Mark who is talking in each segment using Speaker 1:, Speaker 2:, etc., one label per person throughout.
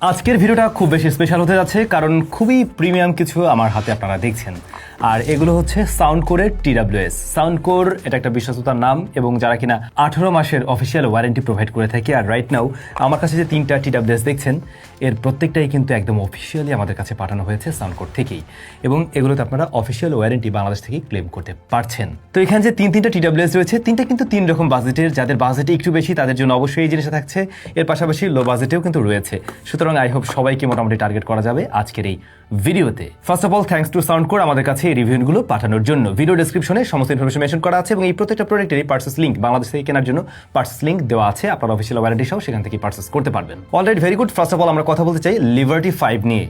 Speaker 1: আজকের ভিডিওটা খুব বেশি স্পেশাল হতে যাচ্ছে, কারণ খুবই প্রিমিয়াম কিছু আমার হাতে আপনারা দেখছেন। আর এগুলো হচ্ছে সাউন্ড কোরের টিডাব্লিউএস সাউন্ড কোর এটা একটা বিশ্বস্ততার নাম এবং যারা কিনা আঠেরো মাসের অফিসিয়াল ওয়ারেন্টি প্রোভাইড করে থাকে। আর রাইট নাও আমার কাছে যে তিনটা টিডাব্লিউএস দেখছেন, এর প্রত্যেকটাই কিন্তু একদম অফিসিয়ালি আমাদের কাছে পাঠানো হয়েছে সাউন্ড কোর থেকেই। এবং এগুলোতে আপনারা অফিসিয়াল ওয়ারেন্টি বাংলাদেশ থেকেই ক্লেম করতে পারছেন। তো এখানে যে তিন তিনটা টিডাব্লিউএস রয়েছে, তিনটা কিন্তু তিন রকম বাজেটের যাদের বাজেট একটু বেশি, তাদের জন্য অবশ্যই এই জিনিসটা থাকছে। এর পাশাপাশি লো বাজেটেও কিন্তু রয়েছে। সুতরাং আই হোপ সবাইকে মোটামুটি টার্গেট করা যাবে আজকের এই ভিডিওতে first of all thanks to Soundcore আমাদের কাছে এই রিভিউগুলো পাঠানোর জন্য। ভিডিও ডিসক্রিপশনে সমস্ত ইনফরমেশন মেশন করা আছে এবং এই প্রত্যেকটা প্রোডাক্টেরই পার্সেস লিঙ্ক বাংলাদেশ থেকে কেনার জন্য পার্সেস লিঙ্ক দেওয়া আছে। আপনার অফিসিয়াল ওয়ারেন্টি সহ সেখান থেকে পার্সেস করতে পারবেন। Already very good first of all আমরা কথা বলতে চাই লিভার্টি ফাইভ নিয়ে।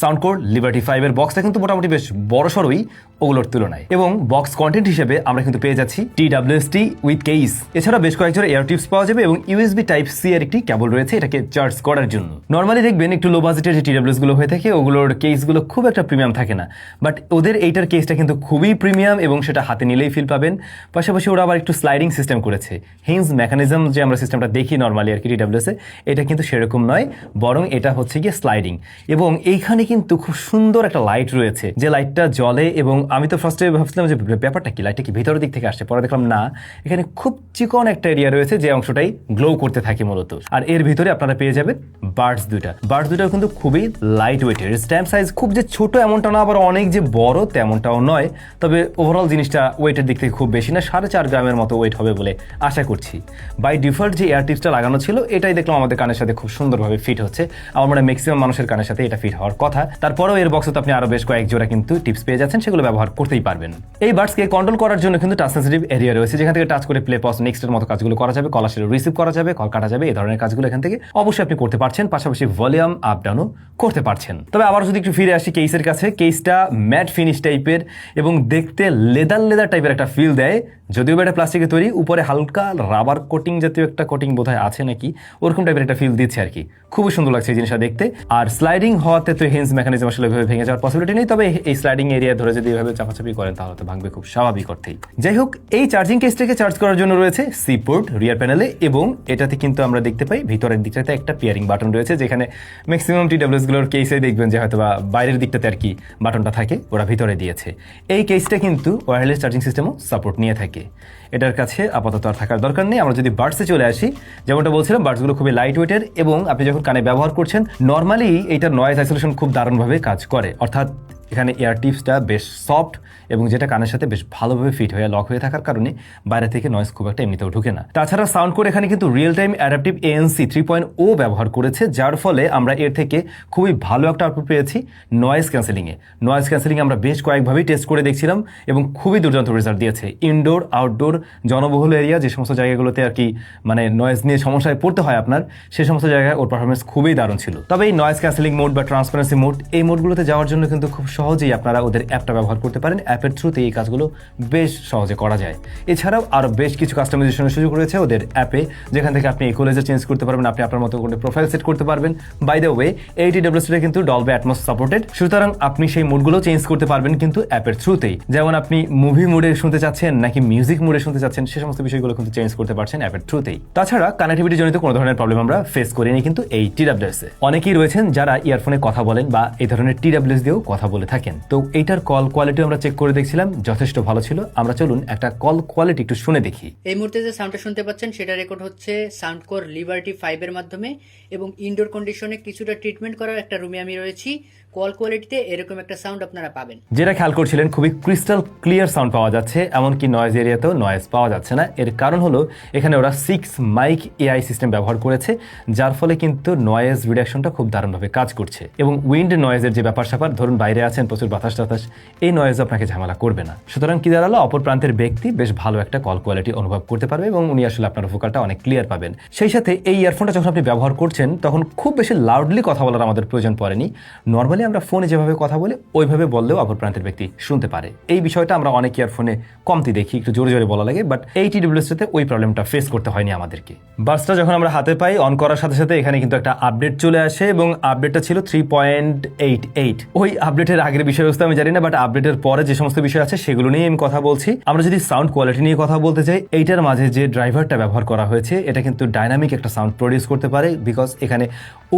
Speaker 1: সাউন্ড কোর লিবার্টি ফাইভের বক্সটা কিন্তু মোটামুটি বেশ বড় সড়ই ওগুলোর তুলনায়। এবং বক্স কন্টেন্ট হিসেবে আমরা কিন্তু পেয়ে যাচ্ছি টি ডাব্লিউএসটি উইথ কেইস এছাড়া বেশ কয়েকজন এয়ার টিপস পাওয়া যাবে এবং ইউএসবি টাইপ সি এর একটি কেবল রয়েছে এটাকে চার্জ করার জন্য। নর্মালি দেখবেন একটু লো বাজেটের যে টিডাব্লিউএসগুলো হয়ে থাকে, ওগুলোর কেসগুলো খুব একটা প্রিমিয়াম থাকে না। বাট ওদের এইটার কেসটা কিন্তু খুবই প্রিমিয়াম এবং সেটা হাতে নিলেই ফিল পাবেন। পাশাপাশি ওরা আবার একটু স্লাইডিং সিস্টেম করেছে। হিন্স মেকানিজম যে আমরা সিস্টেমটা দেখি নর্মালি আর কি টিডাব্লিউএসে এটা কিন্তু সেরকম নয়, বরং এটা হচ্ছে গিয়ে স্লাইডিং এবং এইখানে কিন্তু খুব সুন্দর একটা লাইট রয়েছে। যে লাইটটা জ্বলে এবং আমি তো ফার্স্টে ভাবছিলাম যে ব্যাপারটা কি? লাইটটা কি ভিতরের দিক থেকে আসছে? পরে দেখলাম না। এখানে খুব চিকন একটা এরিয়া রয়েছে যে অংশটাই গ্লো করতে থাকে মূলত। আর এর ভিতরে আপনারা পেয়ে যাবেন বার্ডস দুইটা। বার্ডস দুইটাও কিন্তু খুবই লাইট ওয়েটের স্ট্যাম্প সাইজ খুব যে ছোট এমনটা না, আবার অনেক যে বড় তেমনটাও নয়। তবে ওভারঅল জিনিসটা ওয়েটের দিক থেকে খুব বেশি না, সাড়ে চার গ্রামের মতো ওয়েট হবে বলে আশা করছি। বাই ডিফল্ট যে এয়ার টিপসটা লাগানো ছিল, এটাই দেখলাম আমাদের কানের সাথে খুব সুন্দরভাবে ফিট হচ্ছে। আমার মনে ম্যাক্সিমাম মানুষের কানের সাথে এটা ফিট হওয়ার কথা। তারপরেও এর বক্সে আপনি আরও বেশ কয়েক জোড়া কিন্তু টিপস পেয়ে যাচ্ছেন, সেগুলো ব্যবহার করতেই পারবেন। এই বার্ডসকে কন্ট্রোল করার জন্য কিন্তু টাচ সেন্সিটিভ এরিয়া রয়েছে, যেখান থেকে টাচ করে প্লে পজ নেক্সটের মতো কাজগুলো করা যাবে। কল আসলে রিসিভ করা যাবে কল কাটা যাবে, এই ধরনের কাজগুলো এখান থেকে অবশ্যই আপনি করতে পারছেন, পাশাপাশি ভলিউম আপ ডাউনও করতে পারছেন। তবে আবার যদি একটু ফিরে আসি কেসের কাছে কেসটা ম্যাট ফিনিশ টাইপের এবং দেখতে লেদার লেদার টাইপের একটা ফিল দেয় যদিও এটা প্লাস্টিকের তৈরি, উপরে হালকা রাবার কোটিং জাতীয় একটা কোটিং বোধহয় আছে নাকি? ওরকম টাইপের একটা ফিল দিচ্ছে আর কি। খুবই সুন্দর লাগছে এই জিনিসটা দেখতে। আর স্লাইডিং হওয়াতে তো হেন্স মেকানিজম আসলে ভেঙে যাওয়ার পসিবিলিটি নেই। তবে এই স্লাইডিং এরিয়া ধরে যদি এভাবে চাপাচাপি করেন, তাহলে তো ভাঙবে খুব স্বাভাবিক অর্থেই। যাই হোক, এই চার্জিং কেসটাকে চার্জ করার জন্য রয়েছে সি পোর্ট রিয়ার প্যানেলে এবং এটাতে কিন্তু আমরা দেখতে পাই ভিতরের দিকটাতে একটা পিয়ারিং বাটন রয়েছে, যেখানে ম্যাক্সিমাম টি গুলোর কেসে দেখবেন যে হয়তো বা বাইরের দিকটাতে আর কি বাটনটা থাকে, ওরা ভিতরে দিয়েছে। এই কেসটা কিন্তু ওয়্যারলেস চার্জিং সিস্টেমও সাপোর্ট নিয়ে থাকে। এটার কাছে আপাতত আর থাকার দরকার নেই। আমরা যদি বার্ডসে চলে আসি, যেমনটা বলছিলাম, বার্ডসগুলো খুবই লাইট ওয়েটের এবং আপনি যখন কানে ব্যবহার করছেন নর্মালি এইটার নয়েজ আইসোলেশন খুব দারুণভাবে কাজ করে। অর্থাৎ এখানে এয়ার টিপসটা বেশ সফট এবং যেটা কানের সাথে বেশ ভালোভাবে ফিট হয়ে লক হয়ে থাকার কারণে বাইরে থেকে নয়েজ খুব একটা এমনিতেও ঢুকে না। তাছাড়া সাউন্ড কোড এখানে কিন্তু real time adaptive ANC three point oh ব্যবহার করেছে, যার ফলে আমরা এর থেকে খুবই ভালো একটা আউটপুট পেয়েছি নয়েজ ক্যান্সেলিংয়ে নয়েজ ক্যান্সেলিং আমরা বেশ কয়েকভাবেই টেস্ট করে দেখছিলাম এবং খুবই দুর্দান্ত রেজাল্ট দিয়েছে। ইনডোর আউটডোর জনবহুল এরিয়া যে সমস্ত জায়গাগুলোতে আর কি মানে নয়েজ নিয়ে সমস্যায় পড়তে হয় আপনার সেই সমস্ত জায়গায় ওর পারফরমেন্স খুবই দারুণ ছিল। তবে এই নয়েজ ক্যান্সেলিং মোড বা ট্রান্সপারেন্সি মোড এই মোডগুলোতে যাওয়ার জন্য কিন্তু খুব সহজেই আপনারা ওদের অ্যাপটা ব্যবহার করতে পারেন। অ্যাপের থ্রুতে এই কাজগুলো বেশ সহজে করা যায়। এছাড়াও আরও বেশ কিছু কাস্টমাইজেশনের সুযোগ রয়েছে ওদের অ্যাপে। যেখান থেকে আপনি ইকোলাইজার চেঞ্জ করতে পারবেন, আপনি আপনার মতো করে প্রোফাইল সেট করতে পারবেন। বাই দ্য ওয়ে এইটি ডাব্লিউসিটা কিন্তু ডলবে অ্যাটমস সাপোর্টেড সুতরাং আপনি সেই মোডগুলো চেঞ্জ করতে পারবেন কিন্তু অ্যাপের থ্রুতেই। যেমন আপনি মুভি মুডে শুনতে চাচ্ছেন নাকি মিউজিক মুডে শুনতে চাচ্ছেন, সে সমস্ত বিষয়গুলো কিন্তু চেঞ্জ করতে পারছেন অ্যাপের থ্রুতেই। তাছাড়া কানেক্টিভিটি জনিত কোনো ধরনের প্রবলেম আমরা ফেস করিনি কিন্তু এই টিডাব্লিউএস অনেকেই রয়েছেন যারা ইয়ারফোনে কথা বলেন বা এই ধরনের টিডাব্লিউএস দিয়েও কথা বলে থাকেন। তো এইটার কল কোয়ালিটি আমরা চেক করে দেখছিলাম যথেষ্ট ভালো ছিল। আমরা চলুন একটা কল কোয়ালিটি একটু শুনে দেখি।
Speaker 2: এই মুহূর্তে যে সাউন্ডটা শুনতে পাচ্ছেন সেটা রেকর্ড হচ্ছে সাউন্ড কোর লিবার্টি ফাইভের মাধ্যমে এবং ইনডোর কন্ডিশনে কিছুটা ট্রিটমেন্ট করার একটা রুমে আমি রয়েছি। কল কোয়ালিটিতে এরকম একটা সাউন্ড আপনারা পাবেন।
Speaker 1: যেটা খেয়াল করছিলেন খুবই ক্রিস্টাল ক্লিয়ার সাউন্ড পাওয়া যাচ্ছে এমনকি নয়েজ এরিয়াতেও নয়েজ পাওয়া যাচ্ছে না। এর কারণ হলো এখানে ওরা সিক্স মাইক এআই সিস্টেম ব্যবহার করেছে যার ফলে কিন্তু নয়েজ রিডাকশনটা খুব দারুণভাবে কাজ করছে। এবং উইন্ড নয়েজের যে ব্যাপার স্যাপার ধরুন বাইরে আছেন প্রচুর বাতাস টাতাস, এই নয়েজ আপনাকে ঝামেলা করবে না। সুতরাং কি দাঁড়াল? অপর প্রান্তের ব্যক্তি বেশ ভালো একটা কল কোয়ালিটি অনুভব করতে পারবে এবং উনি আসলে আপনার ভোকালটা অনেক ক্লিয়ার পাবেন। সেই সাথে এই ইয়ারফোনটা যখন আপনি ব্যবহার করছেন, তখন খুব বেশি লাউডলি কথা বলার আমাদের প্রয়োজন পড়েনি। নর্মালি আমরা ফোনে যেভাবে কথা বলি, ওইভাবে বললেও অপর প্রান্তের ব্যক্তি শুনতে পারে। এই বিষয়টা আমরা অনেক ইয়ারফোনে কমতি দেখি, একটু জোরে জোরে বলা লাগে বাট এই টিডব্লিউএসতে ওই প্রবলেমটা ফেস করতে হয়নি আমাদেরকে। বাসটা যখন আমরা হাতে পাই অন করার সাথে সাথে এখানে কিন্তু একটা আপডেট চলে আসে এবং আপডেটটা ছিল থ্রি পয়েন্ট এইট এইট ওই আপডেটের আগের বিষয়বস্তু আমি জানি না বাট আপডেটের পরে যে সমস্ত বিষয় আছে সেগুলো নিয়ে আমি কথা বলছি। আমরা যদি সাউন্ড কোয়ালিটি নিয়ে কথা বলতে চাই, এইটার মাঝে যে ড্রাইভারটা ব্যবহার করা হয়েছে, এটা কিন্তু ডাইনামিক একটা সাউন্ড প্রডিউস করতে পারে বিকজ এখানে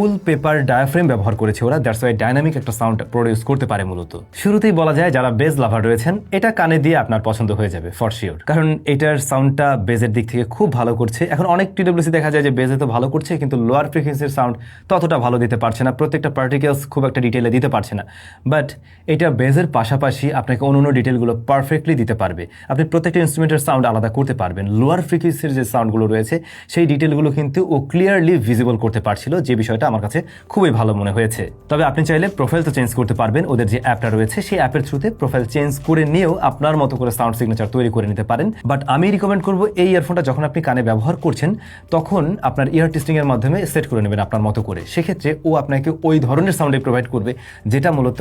Speaker 1: উল পেপার ডায়াফ্রেম ব্যবহার করেছে ওরা দ্যাটস ওয়াই ডাইনামিক একটা সাউন্ড প্রডিউস করতে পারে মূলত। শুরুতেই বলা যায়, যারা বেজ লাভার রয়েছেন, এটা কানে দিয়ে আপনার পছন্দ হয়ে যাবে ফর শিওর কারণ এটার সাউন্ডটা বেজের দিক থেকে খুব ভালো করছে। এখন অনেক টিডব্লিউসি দেখা যায় যে বেজে তো ভালো করছে, কিন্তু লোয়ার ফ্রিকোয়েন্সির সাউন্ড ততটা ভালো দিতে পারছে না, প্রত্যেকটা পার্টিকেলস খুব একটা ডিটেলে দিতে পারছে না। বাট এটা বেজের পাশাপাশি আপনাকে অন্য অন্য ডিটেলগুলো পারফেক্টলি দিতে পারবে। আপনি প্রত্যেকটা ইনস্ট্রুমেন্টের সাউন্ড আলাদা করতে পারবেন। লোয়ার ফ্রিকোয়েন্সির যে সাউন্ডগুলো রয়েছে, সেই ডিটেলগুলো কিন্তু ও ক্লিয়ারলি ভিজিবল করতে পারছিল, যে বিষয়টা আমার কাছে খুবই ভালো মনে হয়েছে। তবে আপনি চাইলে প্রোফাইল তো চেঞ্জ করতে পারবেন, ওদের যে অ্যাপটা রয়েছে, সেই অ্যাপের থ্রুতে প্রোফাইল চেঞ্জ করে নিয়েও আপনার মতো করে সাউন্ড সিগনেচার তৈরি করে নিতে পারেন। বাট আমি রিকমেন্ড করব এই ইয়ারফোনটা যখন আপনি কানে ব্যবহার করছেন, তখন আপনার ইয়ার টেস্টিংয়ের মাধ্যমে সেট করে নেবেন আপনার মতো করে। সেক্ষেত্রে ও আপনাকে ওই ধরনের সাউন্ডে প্রোভাইড করবে, যেটা মূলত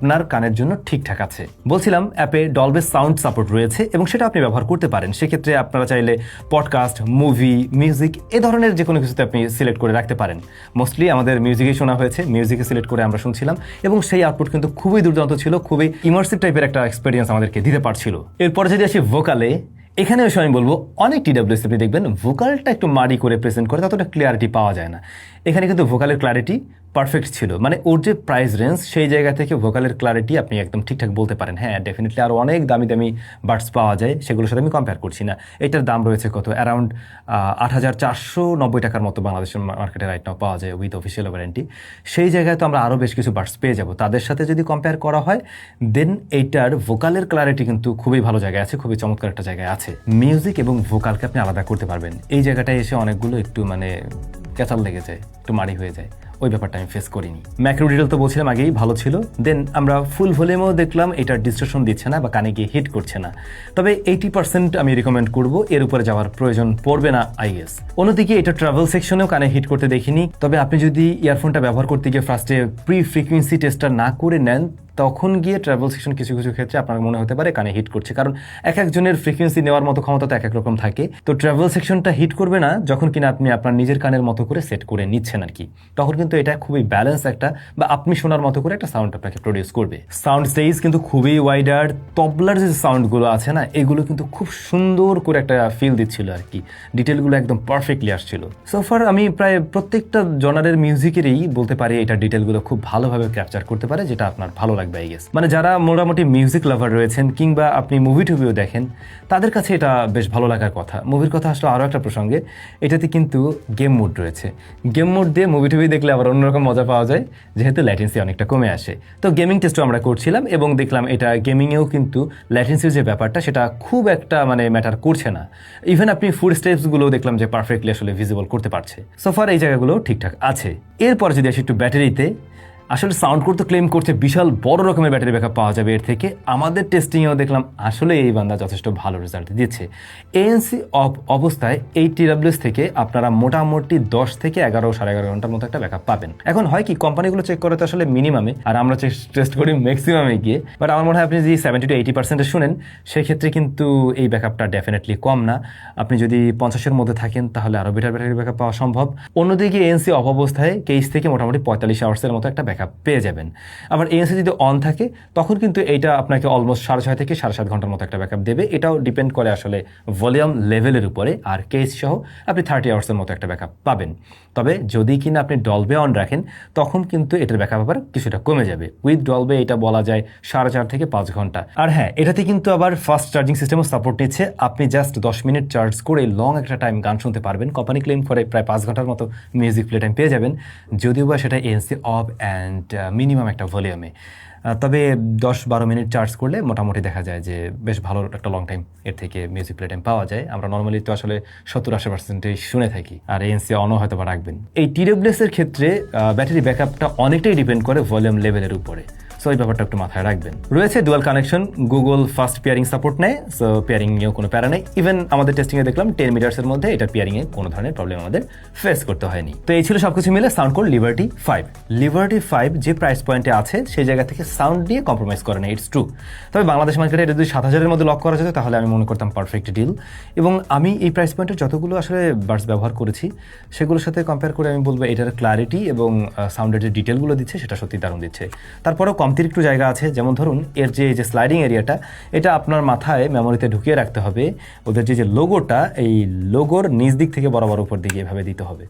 Speaker 1: আপনার কানের জন্য ঠিকঠাক আছে। বলছিলাম অ্যাপে ডলবে সাউন্ড সাপোর্ট রয়েছে এবং সেটা আপনি ব্যবহার করতে পারেন। সেক্ষেত্রে আপনারা চাইলে পডকাস্ট মুভি মিউজিক এ ধরনের যে কোনো কিছুতে আপনি সিলেক্ট করে রাখতে পারেন। মোস্টলি আমাদের মিউজিকে শোনা হয়েছে মিউজিকে সিলেক্ট করে আমরা শুনছিলাম এবং সেই আউটপুট কিন্তু খুবই দুর্দান্ত ছিল, খুবই ইমার্সিভ টাইপের একটা এক্সপিরিয়েন্স আমাদেরকে দিতে পারছিল। এরপরে যদি আসি ভোকালে এখানে এসে আমি বলব, অনেক টিডাব্লিউএস আপনি দেখবেন ভোকালটা একটু মারি করে প্রেজেন্ট করে, ততটা ক্লিয়ারিটি পাওয়া যায় না। এখানে কিন্তু ভোকালের ক্লারিটি পারফেক্ট ছিল। মানে ওর যে প্রাইস রেঞ্জ সেই জায়গা থেকে ভোকালের ক্লারিটি আপনি একদম ঠিকঠাক বলতে পারেন। হ্যাঁ ডেফিনেটলি আরও অনেক দামি দামি বার্ডস পাওয়া যায়, সেগুলোর সাথে আমি কম্পেয়ার করছি না। এটার দাম রয়েছে কত? অ্যারাউন্ড আট হাজার চারশো নব্বই টাকার মতো বাংলাদেশের মার্কেটে রাইট নাও পাওয়া যায় উইথ অফিসিয়াল ওয়ারেন্টি সেই জায়গায় তো আমরা আরও বেশ কিছু বার্ডস পেয়ে যাব। তাদের সাথে যদি কম্পেয়ার করা হয় দেন এইটার ভোকালের ক্লারিটি কিন্তু খুবই ভালো জায়গায় আছে, খুবই চমৎকার একটা জায়গায় আছে। মিউজিক এবং ভোকালকে আপনি আলাদা করতে পারবেন। এই জায়গাটায় এসে অনেকগুলো একটু মানে ক্যাচাল লেগে যায়, একটু মারি হয়ে যায়। ওই ব্যাপারটা আমি ফেস করিনি। ম্যাক্রো ডিটেল তো বলছিলাম আগেই, ভালো ছিল। দেন আমরা ফুল ভলিউমেও দেখলাম এটার ডিস্ট্রাকশন দিচ্ছে না বা কানে গিয়ে হিট করছে না। তবে এইটি পার্সেন্ট আমি রিকমেন্ড করব, এর উপরে যাওয়ার প্রয়োজন পড়বে না আইএস অন্যদিকে এটা ট্রাভেল সেকশনেও কানে হিট করতে দেখিনি। তবে আপনি যদি ইয়ারফোনটা ব্যবহার করতে গিয়ে ফার্স্টে প্রি ফ্রিকুয়েন্সি টেস্টটা না করে নেন তখন গিয়ে ট্রাভেল সেকশন কিছু কিছু ক্ষেত্রে আপনার মনে হতে পারে কানে হিট করছে। কারণ এক একজনের ফ্রিকোয়েন্সি নেওয়ার মতো ক্ষমতা তো এক এক রকম থাকে। তো ট্রাভেল সেকশনটা হিট করবে না যখন কিনা আপনি আপনার নিজের কানের মতো করে সেট করে নিচ্ছেন আর কি। তখন কিন্তু এটা খুবই ব্যালেন্স একটা বা আপনি শোনার মতো করে একটা সাউন্ড আপনাকে প্রডিউস করবে। সাউন্ড স্টেজ কিন্তু খুবই ওয়াইডার তবলার যে সাউন্ডগুলো আছে না, এগুলো কিন্তু খুব সুন্দর করে একটা ফিল দিচ্ছিল আর কি। ডিটেলগুলো একদম পারফেক্টলি আসছিল। সোফার আমি প্রায় প্রত্যেকটা জনারের মিউজিকেরই বলতে পারি এটা ডিটেলগুলো খুব ভালোভাবে ক্যাপচার করতে পারে, যেটা আপনার ভালো লাগবে। আই গেস মানে যারা মোটামুটি মিউজিক লাভার রয়েছেন কিংবা আপনি মুভি টুভিও দেখেন, তাদের কাছে এটা বেশ ভালো লাগার কথা। মুভির কথা আসলে আরও একটা প্রসঙ্গে, এটাতে কিন্তু গেম মোড রয়েছে। গেম মোড দিয়ে মুভি টুভি দেখলে আবার অন্যরকম মজা পাওয়া যায়, যেহেতু ল্যাটেন্সি অনেকটা কমে আসে। তো গেমিং টেস্টও আমরা করছিলাম এবং দেখলাম এটা গেমিংয়েও কিন্তু ল্যাটেন্সির যে ব্যাপারটা, সেটা খুব একটা মানে ম্যাটার করছে না। ইভেন আপনি ফুড স্টেপসগুলো দেখলাম যে পারফেক্টলি আসলে ভিজিবল করতে পারছে। সোফার এই জায়গাগুলো ঠিকঠাক আছে। এরপর যদি আসি একটু ব্যাটারিতে আসলে সাউন্ড করতে ক্লেম করছে বিশাল বড় রকমের ব্যাটারি ব্যাকআপ পাওয়া যাবে। এর থেকে আমাদের টেস্টিংয়েও দেখলাম আসলে এই বান্দা যথেষ্ট ভালো রেজাল্ট দিচ্ছে এএনসি অফ অবস্থায় এই টিডাব্লিউএস থেকে আপনারা মোটামুটি দশ থেকে এগারো, সাড়ে এগারো ঘণ্টার মতো একটা ব্যাকআপ পাবেন। এখন হয় কি কোম্পানিগুলো চেক করে তো আসলে মিনিমামে আর আমরা টেস্ট করি ম্যাক্সিমামে গিয়ে। বাট আমার মনে হয় আপনি যদি সেভেন্টি টু এইটি পার্সেন্টে শুনেন, সেক্ষেত্রে কিন্তু এই ব্যাকআপটা ডেফিনেটলি কম না। আপনি যদি পঞ্চাশের মধ্যে থাকেন, তাহলে আরও বেটার ব্যাটারি ব্যাকআপ পাওয়া সম্ভব। অন্যদিকে এএনসি অফ অবস্থায় কেস থেকে মোটামুটি পঁয়তাল্লিশ আওয়ার্সের মতো একটা ব্যাকআপ পেয়ে যাবেন। আবার এএনসি যদি অন থাকে, তখন কিন্তু এইটা আপনাকে অলমোস্ট সাড়ে ছয় থেকে সাড়ে সাত ঘণ্টার মতো একটা ব্যাকআপ দেবে। এটাও ডিপেন্ড করে আসলে ভলিউম লেভেলের উপরে আর কেস সহ আপনি থার্টি আওয়ার্সের মতো একটা ব্যাকআপ পাবেন। তবে যদি কিনা আপনি ডলবে অন রাখেন, তখন কিন্তু এটার ব্যাকআপ আবার কিছুটা কমে যাবে। উইথ ডলবে এটা বলা যায় সাড়ে চার থেকে পাঁচ ঘণ্টা। আর হ্যাঁ এটাতে কিন্তু আবার ফাস্ট চার্জিং সিস্টেমও সাপোর্ট নিচ্ছে। আপনি জাস্ট দশ মিনিট চার্জ করে লং একটা টাইম গান শুনতে পারবেন। কোম্পানি ক্লেম করে প্রায় পাঁচ ঘণ্টার মতো মিউজিক প্লে টাইম পেয়ে যাবেন। যদিও বা সেটা এনসি অফ অ্যান্ড মিনিমাম একটা ভলিউমে তবে দশ বারো মিনিট চার্জ করলে মোটামুটি দেখা যায় যে বেশ ভালো একটা লং টাইম এর থেকে মিউজিক প্লে টাইম পাওয়া যায়। আমরা নর্মালি তো আসলে সত্তর আশি পার্সেন্টে শুনে থাকি। আর এনসি অনও হয়তো বা রাখবেন। এই টিডব্লিউএস এর ক্ষেত্রে ব্যাটারি ব্যাকআপটা অনেকটাই ডিপেন্ড করে ভলিউম লেভেলের উপরে। সো এই ব্যাপারটা একটু মাথায় রাখবেন। রয়েছে dual connection Google fast pairing support নেয় সো পেয়ারিং নিয়েও কোনো প্যারা নেই। ইভেন আমাদের টেস্টিংয়ে দেখলাম টেন মিটার্সের মধ্যে এটার পেয়ারিংয়ে কোনো ধরনের প্রবলেম আমাদের ফেস করতে হয়নি। তো এই ছিল সবকিছু মিলে Soundcore Liberty five Liberty five যে প্রাইস পয়েন্টে আছে, সেই জায়গা থেকে সাউন্ড দিয়ে কম্প্রোমাইজ করে না ইটস ট্রু তবে বাংলাদেশ মার্কেটে এটা যদি সাত হাজারের মধ্যে লক করা যেত, তাহলে আমি মনে করতাম পারফেক্ট ডিল এবং আমি এই প্রাইস পয়েন্টের যতগুলো আসলে বার্ডস ব্যবহার করেছি, সেগুলোর সাথে কম্পেয়ার করে আমি বলব এটার ক্লারিটি এবং সাউন্ডের যে ডিটেলগুলো দিচ্ছে, সেটা সত্যি দারুণ দিচ্ছে। তারপরেও কম একটু জায়গা আছে। যেমন ধরুন, এর যে যে স্লাইডিং এরিয়াটা এটা আপনার মাথায় মেমোরিতে ঢুকিয়ে রাখতে হবে। ওদের যে যে লোগোটা এই লোগোর নিচ দিক থেকে বরাবর উপর দিকে এভাবে দিতে হবে।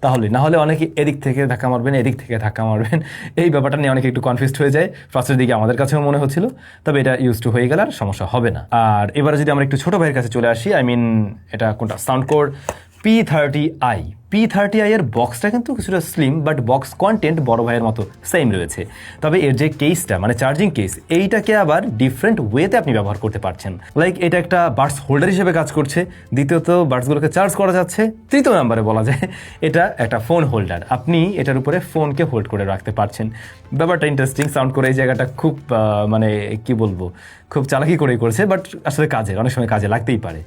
Speaker 1: তাহলে, না হলে অনেকে এদিক থেকে ধাক্কা মারবেন, এদিক থেকে ধাক্কা মারবেন। এই ব্যাপারটা নিয়ে অনেকে একটু কনফিউজড হয়ে যায়। ফার্স্টের দিকে আমাদের কাছেও মনে হচ্ছিল, তবে এটা ইউজ টু হয়ে গেলে আর সমস্যা হবে না। আর এবারে যদি আমরা একটু ছোটো ভাইয়ের কাছে চলে আসি আই মিন এটা কোনটা? Soundcore P thirty I P thirty I এর বক্সটা কিন্তু কিছুটা স্লিম বাট বক্স কন্টেন্ট বড় ভাইয়ের মতো সেম রয়েছে। তবে এর যে কেসটা মানে চার্জিং কেস এইটাকে আবার ডিফারেন্ট ওয়েতে আপনি ব্যবহার করতে পারছেন। লাইক এটা একটা বার্ডস হোল্ডার হিসেবে কাজ করছে। দ্বিতীয়ত বার্ডসগুলোকে চার্জ করা যাচ্ছে। তৃতীয় নাম্বারে বলা যায়, এটা একটা ফোন হোল্ডার আপনি এটার উপরে ফোনকে হোল্ড করে রাখতে পারছেন। ব্যাপারটা ইন্টারেস্টিং সাউন্ড করে এই জায়গাটা খুব মানে কি বলব? খুব চালাকি করেই করেছে বাট আসলে কাজের, অনেক সময় কাজে লাগতেই পারে।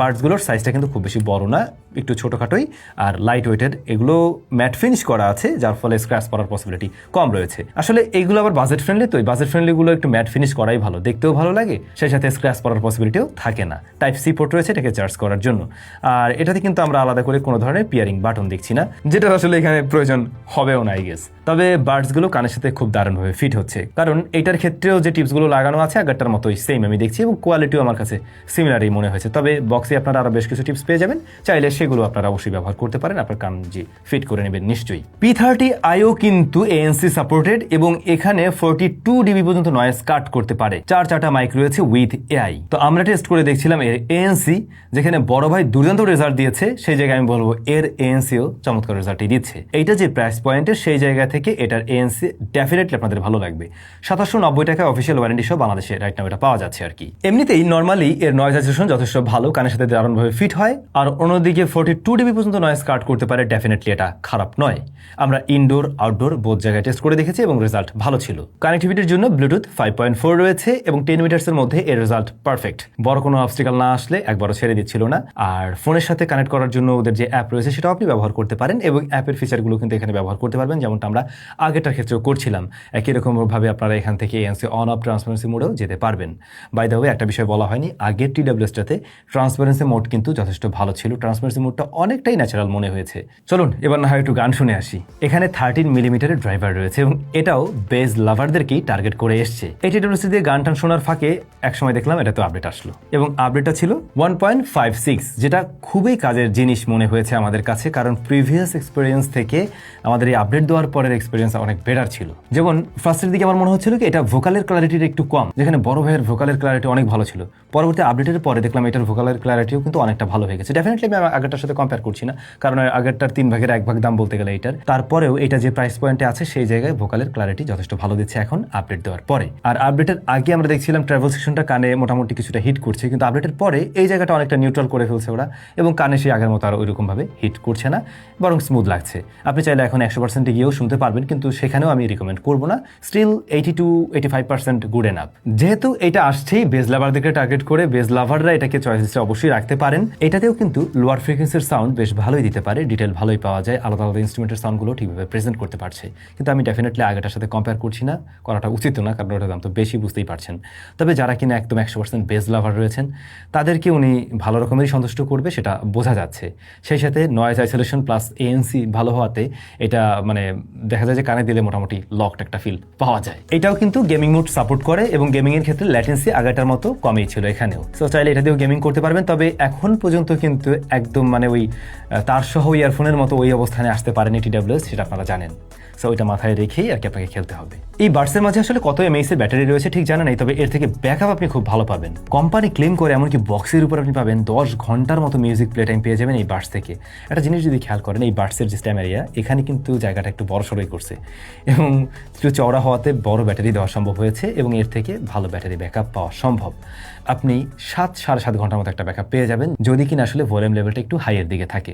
Speaker 1: বার্ডসগুলোর সাইজটা কিন্তু খুব বেশি বড় না, একটু ছোটোখাটোই, আর লাইট ওয়েটেড এগুলো ম্যাট ফিনিশ করা আছে, যার ফলে স্ক্র্যাচ পড়ার পসিবিলিটি কম রয়েছে। আসলে এগুলো আবার বাজেট ফ্রেন্ডলি তো বাজেট ফ্রেন্ডলিগুলো একটু ম্যাট ফিনিশ করাই ভালো, দেখতেও ভালো লাগে, সেই সাথে স্ক্র্যাচ পড়ার পসিবিলিটিও থাকে না। টাইপ সি পোর্ট রয়েছে এটাকে চার্জ করার জন্য। আর এটাতে কিন্তু আমরা আলাদা করে কোনো ধরনের পিয়ারিং বাটন দেখছি না যেটা আসলে এখানে প্রয়োজন হবেও না গেস তবে বার্ডসগুলো কানের সাথে খুব দারুণভাবে ফিট হচ্ছে। কারণ এটার ক্ষেত্রেও যে টিপসগুলো লাগানো আছে, আগেরটার মতোই সেম আমি দেখছি এবং কোয়ালিটিও আমার কাছে সিমিলারই মনে হয়েছে। তবে বক্সে আপনারা আরও বেশ কিছু টিপস পেয়ে যাবেন। চাইলে সেগুলো আপনারা অবশ্যই ব্যবহার করতে পারেন। আপনার কান যে ফিট করে নেবেন নিশ্চয়ই। পি থার্টি আইও কিন্তু এএনসি সাপোর্টেড এবং এখানে ফোরটি টু ডিবি পর্যন্ত নয়েজ কাট করতে পারে। চার চারটা মাইক রয়েছে উইথ এআই তো আমরা টেস্ট করে দেখছিলাম এর এএনসি যেখানে বড় ভাই দুর্দান্ত রেজাল্ট দিয়েছে। সেই জায়গায় আমি বলব এর এএনসিও চমৎকার রেজাল্টই দিচ্ছে। এইটা যে প্রাইস পয়েন্টের সেই জায়গা থেকে এটার এএনসি ডেফিনেটলি আপনাদের ভালো লাগবে। সাতাশশো নব্বই টাকা অফিসিয়াল ওয়ারেন্টি সহ বাংলাদেশে রাইট নাও পাওয়া যাচ্ছে আর কি। এমনিতেই নর্মালি এর নয়েজ অ্যাসোসিয়েশন যথেষ্ট ভালো, কানের সাথে দারুণভাবে ফিট হয়, আর অন্যদিকে ফোর্টি টু ডিবি পর্যন্ত নয়েজ কাট করতে পারে ডেফিনেটলি এটা খারাপ নয়। আমরা ইনডোর আউটডোর বোধ জায়গায় টেস্ট করে দেখেছি এবং রেজাল্ট ভালো ছিল। কানেক্টিভিটির জন্য ব্লুটুথ ফাইভ পয়েন্ট ফোর রয়েছে এবং টেন মিটার্সের মধ্যে এর রেজাল্ট পারফেক্ট বড় কোনো অবস্টিকাল না আসলে একবারও ছেড়ে দিচ্ছিল না। আর ফোনের সাথে কানেক্ট করার জন্য ওদের যে অ্যাপ রয়েছে সেটাও আপনি ব্যবহার করতে পারেন এবং অ্যাপের ফিচারগুলো কিন্তু এখানে ব্যবহার করতে পারবেন, যেমনটা আমরা আগেরটার ক্ষেত্রেও করছিলাম। একই রকমভাবে আপনারা এখান থেকে এনসি অন অফ ট্রান্সপারেন্সি মোডেও যেতে পারবেন। বাই দ্য ওয়ে একটা বিষয় বলা হয়নি আগের টিডাব্লিউএসটাতে ট্রান্সপারেন্সি মোড কিন্তু যথেষ্ট ভালো ছিল। ট্রান্সপারেন্সি মোডটা অনেকটাই ন্যাচারাল মনে হয়েছে। চলুন, এবার না হয় একটু গান শুনে আসি। এখানে থার্টিন মিলিমিটারের ড্রাইভার রয়েছে এবং এটাও বেজ লাভারদেরকেই টার্গেট করে এসছে। এই টিডাব্লিউসি দিয়ে গান টান শোনার ফাঁকে একসময় দেখলাম এটা তো আপডেট আসলো। এবং আপডেটটা ছিল ওয়ান পয়েন্ট ফাইভ সিক্স যেটা খুবই কাজের জিনিস মনে হয়েছে আমাদের কাছে, কারণ প্রিভিয়াস এক্সপিরিয়েন্স থেকে আমাদের এই আপডেট দেওয়ার পরের এক্সপিরিয়েন্স অনেক বেটার ছিল। যেমন ফার্স্টের দিকে আমার মনে হচ্ছিল কি, এটা ভোকালের ক্লারিটির একটু কম, যেখানে বড় ভাইয়ের ভোকালের ক্লারিটি অনেক ভালো ছিল। পরবর্তী আপডেটের পরে দেখলাম এটার ভোকালের ক্লারিটিও কিন্তু অনেকটা ভালো হয়ে গেছে। ডেফিনেটলি আমি আগেরটার সাথে কম্পেয়ার করছি না, কারণ আগেরটার তিন ভাগের এক ভাগ দাম বলতে গেলে এটার তারপরেও এটা যে প্রাইস পয়েন্টে আছে, সেই জায়গায় ভোকালের ক্লারিটি যথেষ্ট ভালো দিচ্ছে এখন আপডেট দেওয়ার পরে। আর আপডেটের আগে আমরা দেখছিলাম ট্রাভেল সেকশনটা কানে মোটামুটি কিছুটা হিট করছে, কিন্তু আপডেটের পরে এই জায়গাটা অনেকটা নিউট্রাল করে ফেলছে ওরা, এবং কানে সেই আগের মতো আর ওইরকমভাবে হিট করছে না, বরং স্মুথ লাগছে। আপনি চাইলে এখন একশো পার্সেন্টে গিয়েও শুনতে পারবেন, কিন্তু সেখানেও আমি রিকমেন্ড করব না। Still eighty to eighty five percent good enough যেহেতু এটা আসছেই বেজ লাভারদেরকে টার্গেট করে বেজ লাভাররা এটাকে চয়েস অবশ্যই রাখতে পারেন। এটাতেও কিন্তু লোয়ার ফ্রিকোয়েন্সির সাউন্ড বেশ ভালোই দিতে পারে ডিটেল ভালোই পাওয়া যায়, আলাদা আলাদা ইনস্ট্রুমেন্টের সাউন্ডগুলো ঠিকভাবে প্রেজেন্ট করতে পারছে। কিন্তু আমি ডেফিনেটলি আগেটার সাথে কম্পেয়ার করছি না, করাটা উচিত না, কারণ ওটার দাম তো বেশি বুঝতেই পারছেন। তবে যারা কিনা একদম একশো পার্সেন্ট বেজ লাভার রয়েছেন, তাদেরকে উনি ভালো রকমেরই সন্তুষ্ট করবে, সেটা বোঝা যাচ্ছে। সেই সাথে নয়েজ আইসোলেশন প্লাস এএনসি ভালো হওয়াতে এটা মানে দেখা যায় যে কানে দিলে মোটামুটি লকড একটা ফিল পাওয়া যায়। এটাও কিন্তু গেমিং মুড সাপোর্ট করে এবং গেমিংয়ের ক্ষেত্রে ল্যাটেন্সি আগেটার মতো কমই ছিল এখানেও। সো চাইলে এটা দিয়েও গেমিং করতে পারবেন তবে এখন পর্যন্ত কিন্তু একদম মানে ওই আহ, তার সহ ইয়ারফোনের মতো ওই অবস্থানে আসতে পারেনি টিডাব্লিউএস সেটা আপনারা জানেন। সো ওইটা মাথায় রেখেই আর কি আপনাকে খেলতে হবে। এই বার্সের মাঝে আসলে কত এমএইস এর ব্যাটারি রয়েছে ঠিক জানা নেই তবে এর থেকে ব্যাকআপ আপনি খুব ভালো পাবেন। কোম্পানি ক্লেম করে এমনকি বক্সের উপর আপনি পাবেন দশ ঘণ্টার মতো মিউজিক প্লে টাইম পেয়ে যাবেন এই বার্স থেকে। একটা জিনিস যদি খেয়াল করেন এই বার্সের যে স্ট্যাম এরিয়া এখানে কিন্তু জায়গাটা একটু বড় সড়ই করছে। এবং একটু চওড়া হওয়াতে বড় ব্যাটারি দেওয়া সম্ভব হয়েছে এবং এর থেকে ভালো ব্যাটারি ব্যাকআপ পাওয়া সম্ভব। আপনি সাত সাড়ে সাত ঘণ্টার মতো একটা ব্যাকআপ পেয়ে যাবেন, যদি কিনা আসলে ভলিউম লেভেলটা একটু হাইয়ের দিকে থাকে।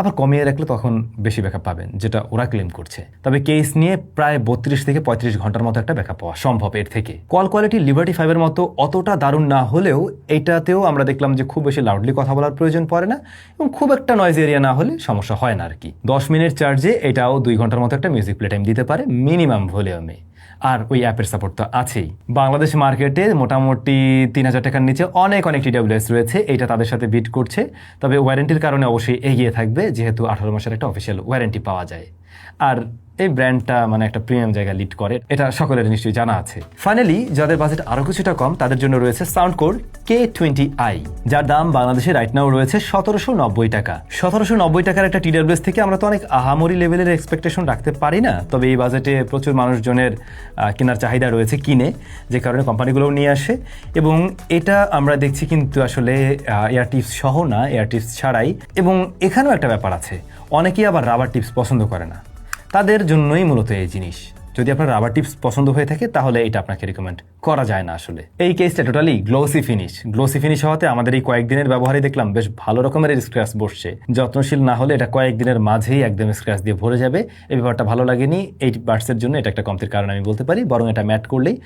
Speaker 1: আবার কমিয়ে রাখলে তখন বেশি ব্যাকআপ পাবেন, যেটা ওরা ক্লেম করছে। তবে কেস নিয়ে প্রায় বত্রিশ থেকে পঁয়ত্রিশ ঘণ্টার মতো একটা ব্যাকআপ পাওয়া সম্ভব এর থেকে। কল কোয়ালিটি লিবার্টি ফাইভের মতো অতটা দারুণ না হলেও এইটাতেও আমরা দেখলাম যে খুব বেশি লাউডলি কথা বলার প্রয়োজন পড়ে না এবং খুব একটা নয়েজ এরিয়া না হলে সমস্যা হয় না আর কি দশ মিনিট চার্জে এটাও দুই ঘণ্টার মতো একটা মিউজিক প্লে টাইম দিতে পারে মিনিমাম ভলিউমে আর ওই অ্যাপের সাপোর্ট তো আছেই। বাংলাদেশ মার্কেটে মোটামুটি তিন হাজার টাকার নিচে অনেক অনেক টিডাব্লিউএস রয়েছে, এটা তাদের সাথে বিট করছে। তবে ওয়ারেন্টির কারণে অবশ্যই এগিয়ে থাকবে, যেহেতু আঠারো মাসের একটা অফিসিয়াল ওয়ারেন্টি পাওয়া যায়। আর এই ব্র্যান্ডটা মানে একটা প্রিমিয়াম জায়গা লিড করে, এটা সকলের নিশ্চয়ই জানা আছে। ফাইনালি যাদের বাজেট আরও কিছুটা কম, তাদের জন্য রয়েছে Soundcore K twenty I যার দাম বাংলাদেশে রাইট নাও রয়েছে সতেরোশো নব্বই টাকা। সতেরোশো নব্বই টাকার একটা টিডাব্লিউএস থেকে আমরা তো অনেক আহামরি লেভেলের এক্সপেকটেশন রাখতে পারি না, তবে এই বাজেটে প্রচুর মানুষজনের কেনার চাহিদা রয়েছে কিনে, যে কারণে কোম্পানিগুলোও নিয়ে আসে। এবং এটা আমরা দেখছি কিন্তু আসলে এয়ার টিপস সহ না এয়ার টিপস ছাড়াই। এবং এখানেও একটা ব্যাপার আছে, অনেকেই আবার রাবার টিপস পছন্দ করে না। তাদের জন্যই মূলত এই জিনিস। যদি আপনার রাবার টিপস পছন্দ হয়ে থাকে, তাহলে এটা আপনাকে রিকমেন্ড করা যায় না আসলে। এই কেসটা totally glossy finish glossy finish হওয়াতে আমাদের এই কয়েকদিনের ব্যবহারে দেখলাম বেশ ভালো রকমের স্ক্র্যাচ বসছে। যত্নশীল না হলে এটা কয়েকদিনের মাঝেই একদম স্ক্র্যাচ দিয়ে ভরে যাবে। এই ব্যাপারটা ভালো লাগেনি। এই বার্ডসের জন্য এটা একটা কমতির কারণ আমি বলতে পারি। বরং এটা ম্যাট করলেই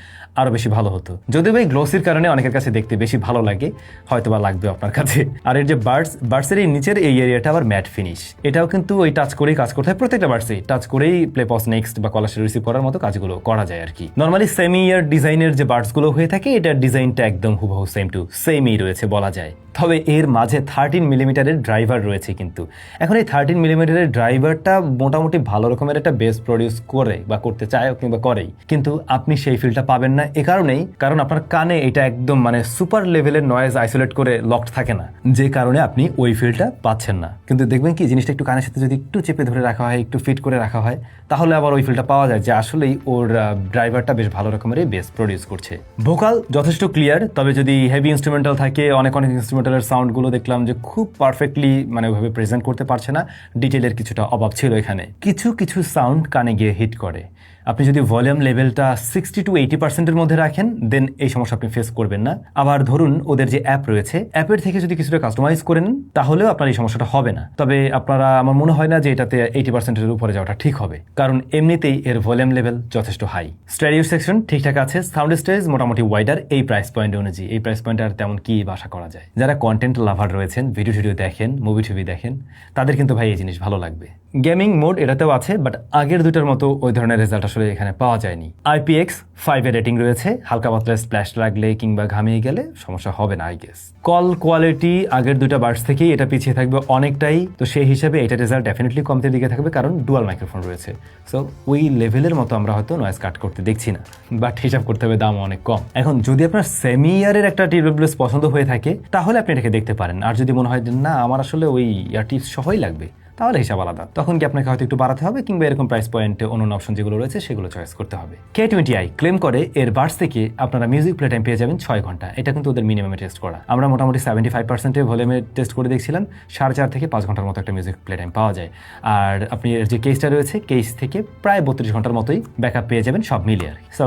Speaker 1: আরও বেশি ভালো হতো। যদিও এই গ্লোসির কারণে অনেকের কাছে দেখতে বেশি ভালো লাগে হয়তো বা লাগবে আপনার কাছে। আর এর যে বার্ডস বার্ডসের এই নিচের এই এরিয়াটা আবার ম্যাট ফিনিশ এটাও কিন্তু ওই টাচ করেই কাজ করতে হয়। প্রত্যেকটা বার্ডসেই টাচ করেই প্লে পস নেক্সট বা কলার রিসিভ করার মতো কাজগুলো করা যায় আর কি। নর্মালি সেমি ইয়ার ডিজাইনের যে বার্ডসগুলো হয়ে থাকে, এটার ডিজাইনটা একদম হুবহু সেম টু সেমই রয়েছে বলা যায়। তবে এর মাঝে থার্টিন মিলিমিটারের ড্রাইভার রয়েছে কিন্তু। এখন এই থার্টিন মিলিমিটারের ড্রাইভারটা মোটামুটি ভালো রকমের একটা বেস প্রডিউস করে বা করতে চায় কিংবা করেই। কিন্তু আপনি সেই ফিলটা পাবেন না এ কারণেই, কারণ আপনার কানে এটা একদম মানে সুপার লেভেলের নয়েজ আইসোলেট করে লকড থাকে না। যে কারণে আপনি ওই ফিলটা পাচ্ছেন না। কিন্তু দেখবেন কি, জিনিসটা একটু কানের সাথে যদি একটু চেপে ধরে রাখা হয়, একটু ফিট করে রাখা হয়, তাহলে আবার ওই ফিলটা পাওয়া যায় যে আসলেই ওর ড্রাইভারটা বেশ ভালো রকমের বেস প্রডিউস করছে। ভোকাল যথেষ্ট ক্লিয়ার, তবে যদি হেভি ইনস্ট্রুমেন্টাল থাকে, অনেক অনেক ইনস্ট্রুমেন্টালের সাউন্ডগুলো দেখলাম যে খুব পারফেক্টলি মানে ওইভাবে প্রেজেন্ট করতে পারছে না। ডিটেলের কিছুটা অভাব ছিল এখানে। কিছু কিছু সাউন্ড কানে গিয়ে হিট করে। আপনি যদি ভলিউম লেভেলটা সিক্সটি টু এইটি পার্সেন্টের মধ্যে রাখেন দেন এই সমস্যা আপনি ফেস করবেন না। আবার ধরুন ওদের যে অ্যাপ রয়েছে অ্যাপের থেকে যদি কিছুটা কাস্টমাইজ করে নেন, তাহলেও আপনার এই সমস্যাটা হবে না। তবে আপনারা, আমার মনে হয় না যে এটাতে এইটি পার্সেন্টের উপরে যাওয়াটা ঠিক হবে। কারণ এমনিতেই এর ভলিউম লেভেল যথেষ্ট হাই স্ট্যাডিও সেকশন ঠিকঠাক আছে সাউন্ড স্টেজ মোটামুটি ওয়াইডার এই প্রাইস পয়েন্ট অনুযায়ী। এই প্রাইস পয়েন্ট আর তেমন কি আশা করা যায়? যারা কন্টেন্ট লাভার রয়েছেন ভিডিও টিডিও দেখেন মুভি টুভি দেখেন, তাদের কিন্তু ভাই এই জিনিস ভালো লাগবে। গেমিং মোড এটাতেও আছে বাট আগের দুটার মতো ওই ধরনের রেজাল্ট আসলে এখানে পাওয়া যায়নি। আইপিএক্স ফাইভের রেটিং রয়েছে, হালকা পাতলা স্প্ল্যাশ লাগলে কিংবা ঘামিয়ে গেলে সমস্যা হবে না আই গেস কল কোয়ালিটি আগের দুটা বার্স থেকেই এটা পিছিয়ে থাকবে অনেকটাই, তো সেই হিসাবে এটা রেজাল্ট ডেফিনেটলি কমতে দিকে থাকবে কারণ ডুয়াল মাইক্রোফোন রয়েছে। সো ওই লেভেলের মতো আমরা হয়তো নয়েজ কাট করতে দেখছি না বাট হিসাব করতে হবে দাম অনেক কম। এখন যদি আপনার সেমি ইয়ারের একটা টিউবলেস পছন্দ হয়ে থাকে, তাহলে আপনি এটাকে দেখতে পারেন। আর যদি মনে হয় যে না, আমার আসলে ওই ইয়ার টিপস সহই লাগবে তাহলে হিসাব আলাদা। তখন কি আপনাকে হয়তো একটু বাড়াতে হবে কিংবা এরকম প্রাইস পয়েন্টে অন্য অপশন যেগুলো রয়েছে সেগুলো চয়েস করতে হবে। কে টোয়েন্টি আই ক্লেম করে এর বার্স থেকে আপনারা মিউজিক প্লে টাইম পেয়ে যাবেন ছয় ঘণ্টা। এটা কিন্তু ওদের মিনিমামে টেস্ট করা। আমরা মোটামুটি সেভেন্টি ফাইভ পার্সেন্টে ভলিউমে টেস্ট করে দেখছিলাম, সাড়ে চার থেকে পাঁচ ঘণ্টার মতো একটা মিউজিক প্লে টাইম পাওয়া যায়। আর আপনি এর যে কেসটা রয়েছে কেস থেকে প্রায় বত্রিশ ঘণ্টার মতোই ব্যাকআপ পেয়ে যাবেন সব মিলিয়ে। সো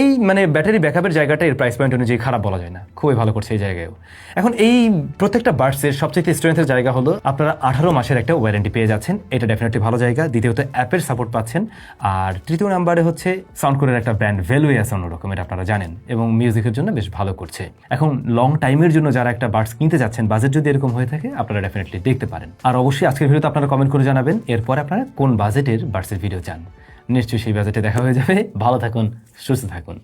Speaker 1: এই মানে ব্যাটারি ব্যাকআপের জায়গাটা এর প্রাইস পয়েন্ট অনুযায়ী খারাপ বলা যায় না। খুবই ভালো করছে এই জায়গায়ও। এখন এই প্রত্যেকটা বার্ডসের সবচেয়ে স্ট্রেংথের জায়গা হলো, আপনারা আঠারো মাসের একটা ওয়ারেন্টি পেয়ে যাচ্ছেন। এটা ডেফিনেটলি ভালো জায়গা। দ্বিতীয়ত অ্যাপের সাপোর্ট পাচ্ছেন। আর তৃতীয় নাম্বারে হচ্ছে সাউন্ড কোরের একটা ব্র্যান্ড ভ্যালুই আছে অন্যরকম এটা আপনারা জানেন। এবং মিউজিকের জন্য বেশ ভালো করছে। এখন লং টাইমের জন্য যারা একটা বার্ডস কিনতে যাচ্ছেন বাজেট যদি এরকম হয়ে থাকে, আপনারা ডেফিনেটলি দেখতে পারেন। আর অবশ্যই আজকের ভিডিওতে আপনারা কমেন্ট করে জানাবেন, এরপর আপনারা কোন বাজেটের বার্ডসের ভিডিও চান। নিশ্চয়ই সেই বাজেটে দেখা হয়ে যাবে। ভালো থাকুন সুস্থ থাকুন।